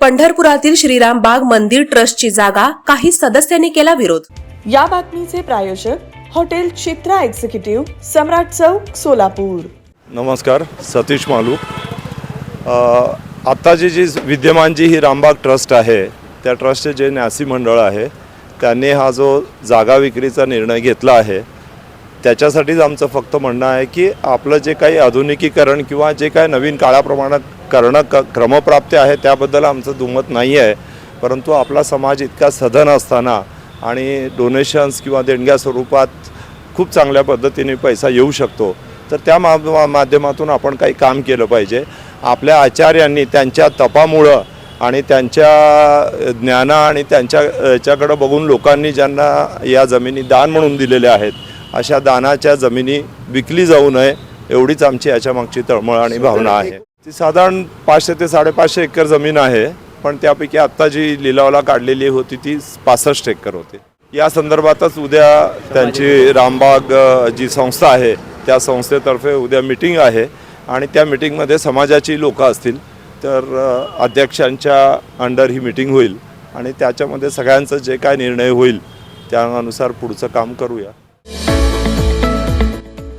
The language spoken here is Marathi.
पंढरपुरातील श्रीराम बाग मंदिर ट्रस्टची जागा काही सदस्यांनी केला विरोध. या बातमीचे प्रायोजक हॉटेल चित्रा एक्झिक्युटिव्ह सम्राट चौक सोलापूर. नमस्कार सतीश मालू. आत्ताची जी विद्यमान जी ही रामबाग ट्रस्ट आहे त्या ट्रस्टचे जे न्यासी मंडळ आहे त्यांनी हा जो जागा विक्रीचा निर्णय घेतला आहे त्याच्यासाठीच आमचं फक्त म्हणणं आहे की आपलं जे काही आधुनिकीकरण किंवा जे काही नवीन काळाप्रमाणे करणं क क्रमप्राप्ती आहे त्याबद्दल आमचं दुमत नाही आहे परंतु आपला समाज इतका सधन असताना आणि डोनेशन्स किंवा देणग्या स्वरूपात खूप चांगल्या पद्धतीने पैसा येऊ शकतो तर त्या मा माध्यमातून आपण काही काम केलं पाहिजे. आपल्या आचार्यांनी त्यांच्या तपामुळं आणि त्यांच्या ज्ञाना आणि त्यांच्या याच्याकडं बघून लोकांनी ज्यांना या जमिनी दान म्हणून दिलेल्या आहेत अशा दानाच्या जमिनी विकली जाऊ नये एवढीच आमची याच्या मागची तळमळ आणि भावना आहे. ती साधारण पाचशे ते साडेपाचशे एकर जमीन आहे पण त्यापैकी आत्ता जी लिलावला काढलेली होती ती पासष्ट एकर होती. या संदर्भातच उद्या त्यांची रामबाग जी संस्था आहे त्या संस्थेतर्फे उद्या मिटिंग आहे आणि त्या मिटिंगमध्ये समाजाची लोकं असतील तर अध्यक्षांच्या अंडर ही मिटिंग होईल आणि त्याच्यामध्ये सगळ्यांचं जे काय निर्णय होईल त्यानुसार पुढचं काम करूया.